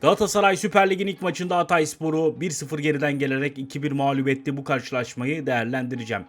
Galatasaray Süper Lig'in ilk maçında Hatayspor'u 1-0 geriden gelerek 2-1 mağlup. Bu karşılaşmayı değerlendireceğim.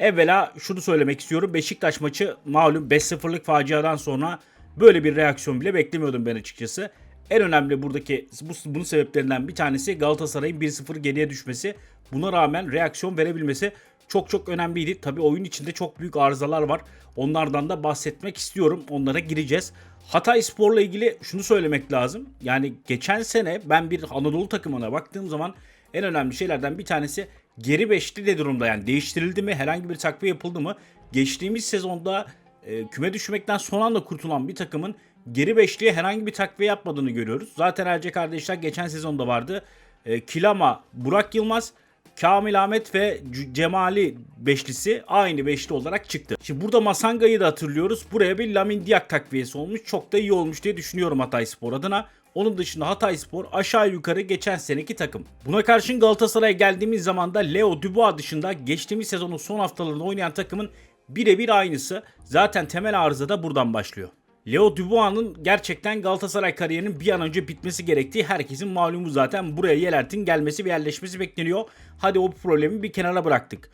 Evvela şunu söylemek istiyorum. Beşiktaş maçı malum 5-0'lık faciadan sonra böyle bir reaksiyon bile beklemiyordum ben açıkçası. En önemli buradaki bu, bunun sebeplerinden bir tanesi Galatasaray'ın 1-0 geriye düşmesi. Buna rağmen reaksiyon verebilmesi çok çok önemliydi. Tabii oyun içinde çok büyük arızalar var. Onlardan da bahsetmek istiyorum. Onlara gireceğiz. Hatay Spor'la ilgili şunu söylemek lazım. Yani geçen sene ben bir Anadolu takımına baktığım zaman en önemli şeylerden bir tanesi geri beşli ne durumda yani değiştirildi mi herhangi bir takviye yapıldı mı? Geçtiğimiz sezonda e, küme düşmekten son anda kurtulan bir takımın geri beşliğe herhangi bir takviye yapmadığını görüyoruz. Zaten Erce kardeşler geçen sezonda vardı. E, Kilama, Burak Yılmaz, Kamil Ahmet ve Cemali beşlisi aynı beşli olarak çıktı. Şimdi burada Masanga'yı da hatırlıyoruz. Buraya bir Lamin Diak takviyesi olmuş. Çok da iyi olmuş diye düşünüyorum Hatay Spor adına. Onun dışında Hatay Spor aşağı yukarı geçen seneki takım. Buna karşın Galatasaray'a geldiğimiz zaman da Leo Dubois dışında geçtiğimiz sezonun son haftalarında oynayan takımın birebir aynısı. Zaten temel arıza da buradan başlıyor. Leo Dubois'ın gerçekten Galatasaray kariyerinin bir an önce bitmesi gerektiği herkesin malumu zaten. Buraya Yelert'in gelmesi ve yerleşmesi bekleniyor. Hadi o problemi bir kenara bıraktık.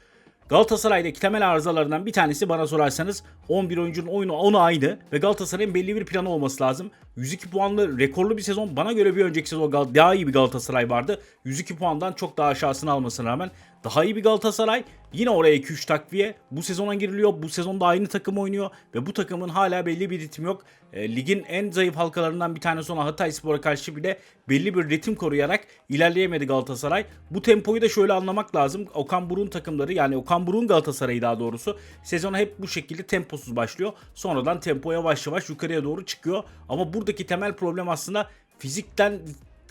Galatasaray'daki temel arızalarından bir tanesi bana sorarsanız 11 oyuncunun oyunu onu aynı ve Galatasaray'ın belli bir planı olması lazım. 102 puanlı rekorlu bir sezon bana göre bir önceki sezon daha iyi bir Galatasaray vardı. 102 puandan çok daha aşağısını almasına rağmen daha iyi bir Galatasaray. Yine oraya 2-3 takviye. Bu sezona giriliyor. Bu sezonda aynı takım oynuyor ve bu takımın hala belli bir ritim yok. E, ligin en zayıf halkalarından bir tanesi olan Hatay Spor'a karşı bile belli bir ritim koruyarak ilerleyemedi Galatasaray. Bu tempoyu da şöyle anlamak lazım. Okan Burun takımları yani Okan Burun Galatasaray'ı daha doğrusu sezona hep bu şekilde temposuz başlıyor. Sonradan tempo yavaş yavaş yukarıya doğru çıkıyor. Ama buradaki temel problem aslında fizikten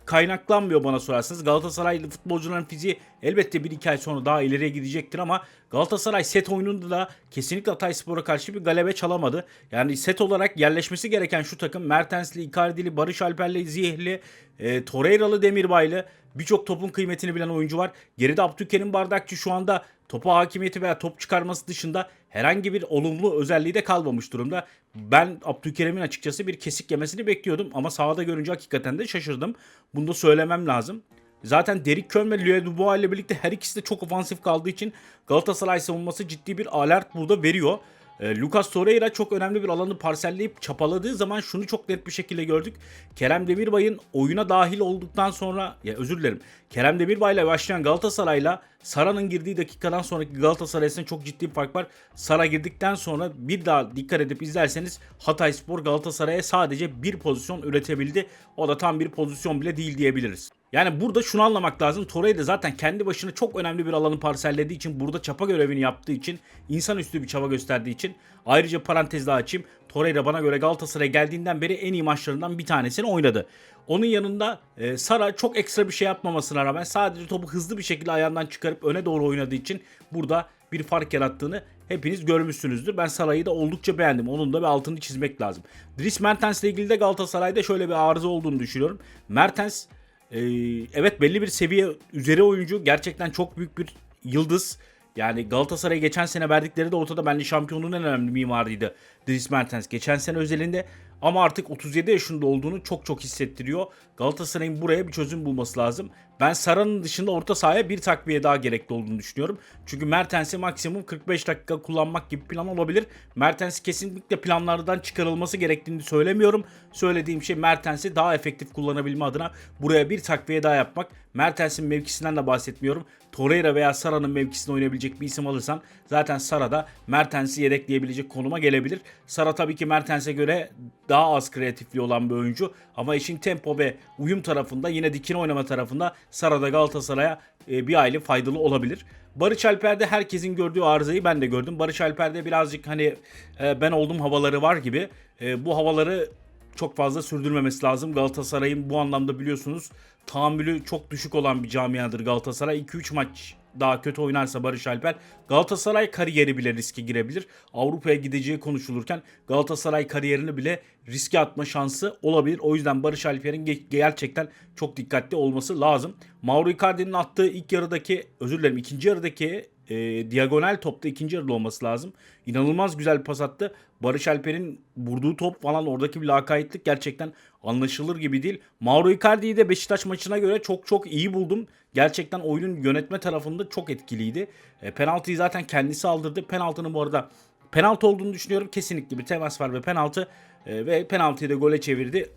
kaynaklanmıyor bana sorarsanız. Galatasaraylı futbolcuların fiziği elbette 1-2 ay sonra daha ileriye gidecektir ama Galatasaray set oyununda da kesinlikle Hatayspor'a karşı bir galebe çalamadı. Yani set olarak yerleşmesi gereken şu takım Mertensli, Icardi'li, Barış Alper'li, Ziyehli, e, Torreira'lı, Demirbay'lı birçok topun kıymetini bilen oyuncu var. Geride Abdülkerim Bardakçı şu anda topa hakimiyeti veya top çıkarması dışında herhangi bir olumlu özelliği de kalmamış durumda. Ben Abdülkerim'in açıkçası bir kesik yemesini bekliyordum ama sahada görünce hakikaten de şaşırdım. Bunu da söylemem lazım. Zaten Derrick Köln ve Louis Dubois ile birlikte her ikisi de çok ofansif kaldığı için Galatasaray savunması ciddi bir alert burada veriyor. E, Lucas Torreira çok önemli bir alanı parselleyip çapaladığı zaman şunu çok net bir şekilde gördük. Kerem Demirbay'ın oyuna dahil olduktan sonra ya özür dilerim. Kerem Demirbay'la başlayan Galatasaray'la Sara'nın girdiği dakikadan sonraki Galatasaray çok ciddi bir fark var. Sara girdikten sonra bir daha dikkat edip izlerseniz Hatayspor Galatasaray'a sadece bir pozisyon üretebildi. O da tam bir pozisyon bile değil diyebiliriz. Yani burada şunu anlamak lazım. Torreira zaten kendi başına çok önemli bir alanı parsellediği için, burada çapa görevini yaptığı için, insanüstü bir çaba gösterdiği için ayrıca parantez daha açayım. Torreira bana göre Galatasaray'a geldiğinden beri en iyi maçlarından bir tanesini oynadı. Onun yanında e, Sara çok ekstra bir şey yapmamasına rağmen sadece topu hızlı bir şekilde ayağından çıkarıp öne doğru oynadığı için burada bir fark yarattığını hepiniz görmüşsünüzdür. Ben Saray'ı da oldukça beğendim. Onun da bir altını çizmek lazım. Dries Mertens ile ilgili de Galatasaray'da şöyle bir arıza olduğunu düşünüyorum. Mertens ee, evet belli bir seviye üzeri oyuncu. Gerçekten çok büyük bir yıldız. Yani Galatasaray'a geçen sene verdikleri de ortada bence şampiyonluğun en önemli mimarıydı Dries Mertens. Geçen sene özelinde ama artık 37 yaşında olduğunu çok çok hissettiriyor. Galatasaray'ın buraya bir çözüm bulması lazım. Ben Sara'nın dışında orta sahaya bir takviye daha gerekli olduğunu düşünüyorum. Çünkü Mertens'i maksimum 45 dakika kullanmak gibi plan olabilir. Mertens kesinlikle planlardan çıkarılması gerektiğini söylemiyorum. Söylediğim şey Mertens'i daha efektif kullanabilme adına buraya bir takviye daha yapmak. Mertens'in mevkisinden de bahsetmiyorum. Torreira veya Sara'nın mevkisinde oynayabilecek bir isim alırsan zaten Sara da Mertens'i yedekleyebilecek konuma gelebilir. Sara tabii ki Mertens'e göre daha az kreatifliği olan bir oyuncu ama işin tempo ve uyum tarafında yine dikine oynama tarafında Sara da Galatasaray'a e, bir aile faydalı olabilir. Barış Alper'de herkesin gördüğü arızayı ben de gördüm. Barış Alper'de birazcık hani e, ben oldum havaları var gibi. E, bu havaları çok fazla sürdürmemesi lazım. Galatasaray'ın bu anlamda biliyorsunuz tahammülü çok düşük olan bir camiadır Galatasaray. 2-3 maç daha kötü oynarsa Barış Alper Galatasaray kariyeri bile riske girebilir. Avrupa'ya gideceği konuşulurken Galatasaray kariyerini bile riske atma şansı olabilir. O yüzden Barış Alper'in ge- gerçekten çok dikkatli olması lazım. Mauro Icardi'nin attığı ilk yarıdaki özür dilerim ikinci yarıdaki e, diagonal topta ikinci yarıda olması lazım. İnanılmaz güzel bir pas attı. Barış Alper'in vurduğu top falan oradaki bir lakaytlık gerçekten anlaşılır gibi değil. Mauro Icardi'yi de Beşiktaş maçına göre çok çok iyi buldum. Gerçekten oyunun yönetme tarafında çok etkiliydi. E, penaltıyı zaten kendisi aldırdı. Penaltının bu arada penaltı olduğunu düşünüyorum. Kesinlikle bir temas var ve penaltı. E, ve penaltıyı da gole çevirdi.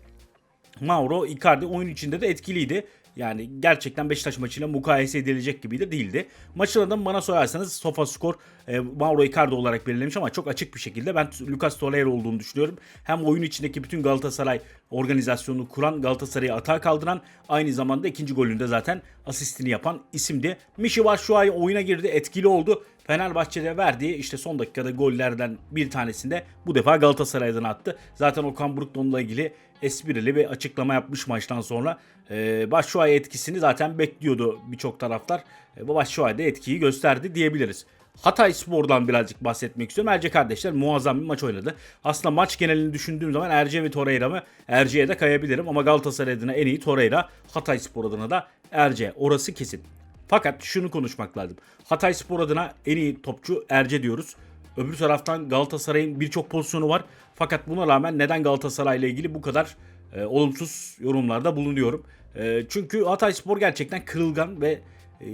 Mauro Icardi oyun içinde de etkiliydi. Yani gerçekten Beşiktaş maçıyla mukayese edilecek gibi de değildi. Maçın adamı bana sorarsanız Sofa Skor e, Mauro Icardi olarak belirlemiş ama çok açık bir şekilde ben Lucas Torreira olduğunu düşünüyorum. Hem oyun içindeki bütün Galatasaray organizasyonunu kuran, Galatasaray'ı atağa kaldıran aynı zamanda ikinci golünde zaten asistini yapan isimdi. Mişi Batshuayi oyuna girdi, etkili oldu. Fenerbahçe'de verdiği işte son dakikada gollerden bir tanesinde bu defa Galatasaray'dan attı. Zaten Okan Buruk da onunla ilgili esprili bir açıklama yapmış maçtan sonra. Ee, Batshuayi etkisini zaten bekliyordu birçok taraftar. Ee, Batshuayi de etkiyi gösterdi diyebiliriz. Hatay Spor'dan birazcık bahsetmek istiyorum. Erce kardeşler muazzam bir maç oynadı. Aslında maç genelini düşündüğüm zaman Erce ve Torreira mı? Erce'ye de kayabilirim ama Galatasaray adına en iyi Torreira, Hatay Spor adına da Erce. Orası kesin. Fakat şunu konuşmak lazım. Hatay Spor adına en iyi topçu Erce diyoruz. Öbür taraftan Galatasaray'ın birçok pozisyonu var. Fakat buna rağmen neden Galatasaray ile ilgili bu kadar e, olumsuz yorumlarda bulunuyorum. E, çünkü Hatay Spor gerçekten kırılgan ve e,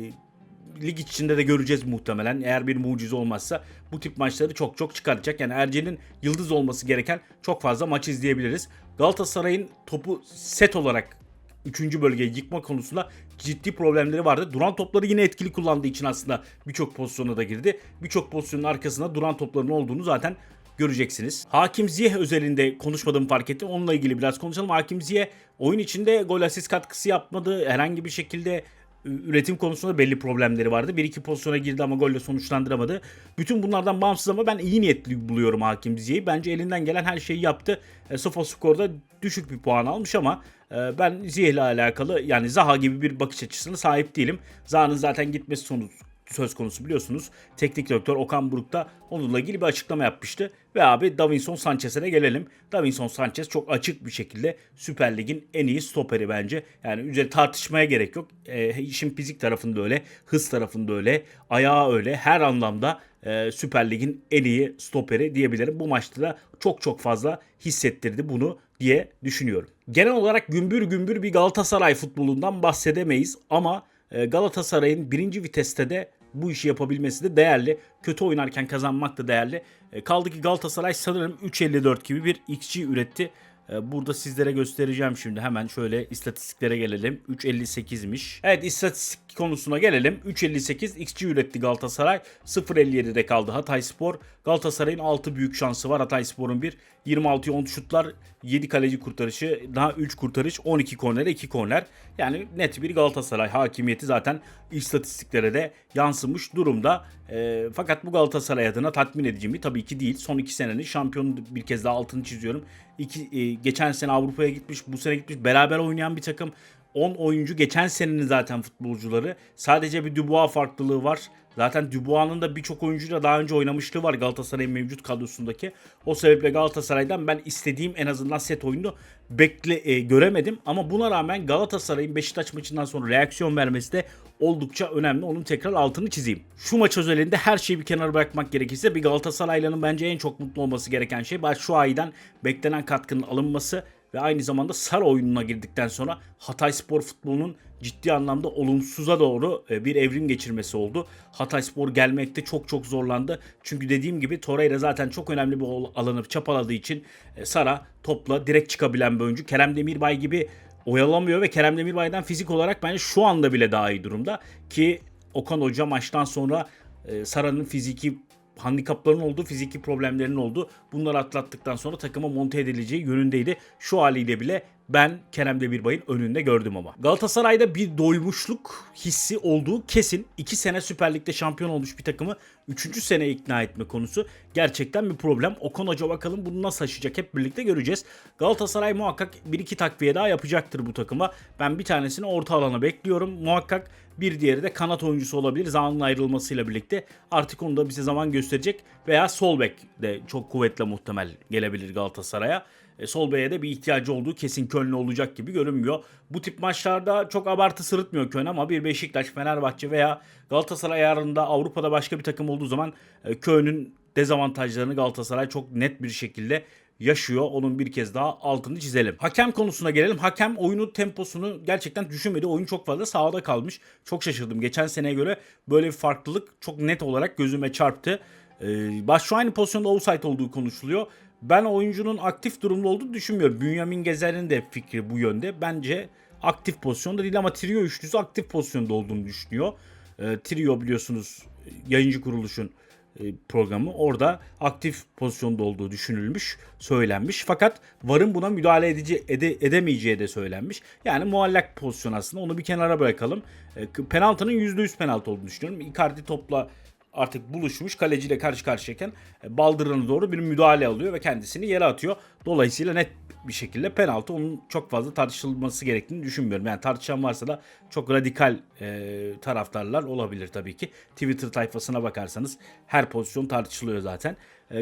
lig içinde de göreceğiz muhtemelen. Eğer bir mucize olmazsa bu tip maçları çok çok çıkaracak. Yani Erce'nin yıldız olması gereken çok fazla maç izleyebiliriz. Galatasaray'ın topu set olarak 3. bölgeyi yıkma konusunda ciddi problemleri vardı. Duran topları yine etkili kullandığı için aslında birçok pozisyona da girdi. Birçok pozisyonun arkasında duran topların olduğunu zaten göreceksiniz. Hakim Ziyeh özelinde konuşmadığımı fark ettim. Onunla ilgili biraz konuşalım. Hakim Ziyeh oyun içinde gol asist katkısı yapmadı. Herhangi bir şekilde üretim konusunda belli problemleri vardı. Bir iki pozisyona girdi ama golle sonuçlandıramadı. Bütün bunlardan bağımsız ama ben iyi niyetli buluyorum Hakim Ziyeh'i. Bence elinden gelen her şeyi yaptı. E, Sofaskor'da düşük bir puan almış ama e, ben Ziyeh'le alakalı yani Zaha gibi bir bakış açısına sahip değilim. Zaha'nın zaten gitmesi sonuç söz konusu biliyorsunuz. Teknik direktör Okan Buruk da onunla ilgili bir açıklama yapmıştı. Ve abi Davinson Sanchez'e gelelim. Davinson Sanchez çok açık bir şekilde Süper Lig'in en iyi stoperi bence. Yani üzeri tartışmaya gerek yok. E, işin fizik tarafında öyle, hız tarafında öyle, ayağı öyle. Her anlamda e, Süper Lig'in en iyi stoperi diyebilirim. Bu maçta da çok çok fazla hissettirdi bunu diye düşünüyorum. Genel olarak gümbür gümbür bir Galatasaray futbolundan bahsedemeyiz ama e, Galatasaray'ın birinci viteste de bu işi yapabilmesi de değerli. Kötü oynarken kazanmak da değerli. E, kaldı ki Galatasaray sanırım 3.54 gibi bir XG üretti. E, burada sizlere göstereceğim şimdi. Hemen şöyle istatistiklere gelelim. 3.58'miş. Evet istatistik konusuna gelelim. 3.58 XG üretti Galatasaray. 0.57'de kaldı Hatay Spor. Galatasaray'ın 6 büyük şansı var. Hatay Spor'un 1. 26'ya 10 şutlar, 7 kaleci kurtarışı, daha 3 kurtarış, 12 korner, 2 korner. Yani net bir Galatasaray hakimiyeti zaten istatistiklere de yansımış durumda. E, fakat bu Galatasaray adına tatmin edici mi? Tabii ki değil. Son 2 senenin şampiyonu bir kez daha altını çiziyorum. İki, e, geçen sene Avrupa'ya gitmiş, bu sene gitmiş. Beraber oynayan bir takım. 10 oyuncu geçen senenin zaten futbolcuları. Sadece bir Dubois farklılığı var. Zaten Dubois'ın da birçok oyuncuyla daha önce oynamışlığı var Galatasaray'ın mevcut kadrosundaki. O sebeple Galatasaray'dan ben istediğim en azından set oyunu bekle e, göremedim. Ama buna rağmen Galatasaray'ın Beşiktaş maçından sonra reaksiyon vermesi de oldukça önemli. Onun tekrar altını çizeyim. Şu maç özelinde her şeyi bir kenara bırakmak gerekirse bir Galatasaraylı'nın bence en çok mutlu olması gereken şey Batshuayi'den beklenen katkının alınması ve aynı zamanda Sar oyununa girdikten sonra Hatay Spor futbolunun ciddi anlamda olumsuza doğru e, bir evrim geçirmesi oldu. Hatay Spor gelmekte çok çok zorlandı. Çünkü dediğim gibi Torreira zaten çok önemli bir alanı çapaladığı için e, Sara topla direkt çıkabilen bir oyuncu. Kerem Demirbay gibi oyalamıyor ve Kerem Demirbay'dan fizik olarak bence şu anda bile daha iyi durumda. Ki Okan Hoca maçtan sonra e, Sara'nın fiziki handikapların olduğu, fiziki problemlerin olduğu bunları atlattıktan sonra takıma monte edileceği yönündeydi. Şu haliyle bile ben Kerem Demirbay'ın önünde gördüm ama. Galatasaray'da bir doymuşluk hissi olduğu kesin. 2 sene Süper Lig'de şampiyon olmuş bir takımı 3. sene ikna etme konusu gerçekten bir problem. Okan Hoca bakalım bunu nasıl aşacak hep birlikte göreceğiz. Galatasaray muhakkak 1-2 takviye daha yapacaktır bu takıma. Ben bir tanesini orta alana bekliyorum. Muhakkak bir diğeri de kanat oyuncusu olabilir. Zamanın ayrılmasıyla birlikte. Artık onu da bize zaman gösterecek. Veya sol bek de çok kuvvetle muhtemel gelebilir Galatasaray'a. E, sol beye de bir ihtiyacı olduğu kesin Köln olacak gibi görünmüyor. Bu tip maçlarda çok abartı sırıtmıyor Köln ama bir Beşiktaş, Fenerbahçe veya Galatasaray ayarında Avrupa'da başka bir takım olduğu zaman e, Köln'ün dezavantajlarını Galatasaray çok net bir şekilde yaşıyor. Onun bir kez daha altını çizelim. Hakem konusuna gelelim. Hakem oyunun temposunu gerçekten düşünmedi. Oyun çok fazla sağda kalmış. Çok şaşırdım. Geçen seneye göre böyle bir farklılık çok net olarak gözüme çarptı. Ee, baş şu aynı pozisyonda offside olduğu konuşuluyor. Ben oyuncunun aktif durumda olduğunu düşünmüyorum. Bünyamin Gezer'in de fikri bu yönde. Bence aktif pozisyonda değil ama trio üçlüsü aktif pozisyonda olduğunu düşünüyor. Ee, trio biliyorsunuz yayıncı kuruluşun e, programı orada aktif pozisyonda olduğu düşünülmüş, söylenmiş. Fakat VAR'ın buna müdahale edici, ede, edemeyeceği de söylenmiş. Yani muallak pozisyon aslında. Onu bir kenara bırakalım. E, penaltının %100 penaltı olduğunu düşünüyorum. Icardi topla artık buluşmuş kaleciyle karşı karşıyayken e, baldırına doğru bir müdahale alıyor ve kendisini yere atıyor. Dolayısıyla net bir şekilde penaltı onun çok fazla tartışılması gerektiğini düşünmüyorum. Yani tartışan varsa da çok radikal e, taraftarlar olabilir tabii ki. Twitter tayfasına bakarsanız her pozisyon tartışılıyor zaten. E,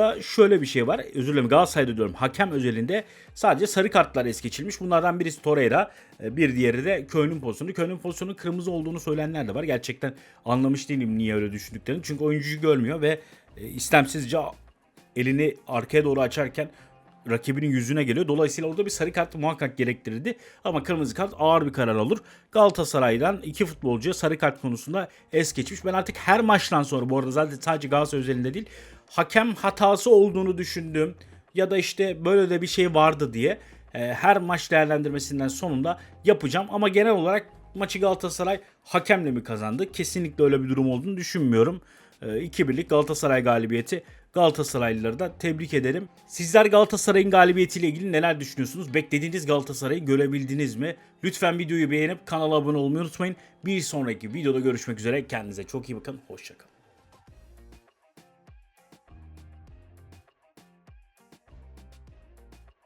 Galatasaray'da şöyle bir şey var. Özür dilerim Galatasaray'da diyorum. Hakem özelinde sadece sarı kartlar es geçilmiş. Bunlardan birisi Torreira, e, bir diğeri de Köln'ün pozisyonu. Köln'ün pozisyonu kırmızı olduğunu söyleyenler de var. Gerçekten anlamış değilim niye öyle düşündüklerini. Çünkü oyuncuyu görmüyor ve e, istemsizce elini arkaya doğru açarken rakibinin yüzüne geliyor. Dolayısıyla orada bir sarı kart muhakkak gerektirirdi. Ama kırmızı kart ağır bir karar olur. Galatasaray'dan iki futbolcuya sarı kart konusunda es geçmiş. Ben artık her maçtan sonra bu arada zaten sadece Galatasaray özelinde değil hakem hatası olduğunu düşündüğüm ya da işte böyle de bir şey vardı diye e, her maç değerlendirmesinden sonunda yapacağım. Ama genel olarak maçı Galatasaray hakemle mi kazandı? Kesinlikle öyle bir durum olduğunu düşünmüyorum. 2-1'lik Galatasaray galibiyeti Galatasaraylıları da tebrik ederim. Sizler Galatasaray'ın galibiyetiyle ilgili neler düşünüyorsunuz? Beklediğiniz Galatasaray'ı görebildiniz mi? Lütfen videoyu beğenip kanala abone olmayı unutmayın. Bir sonraki videoda görüşmek üzere. Kendinize çok iyi bakın. Hoşçakalın.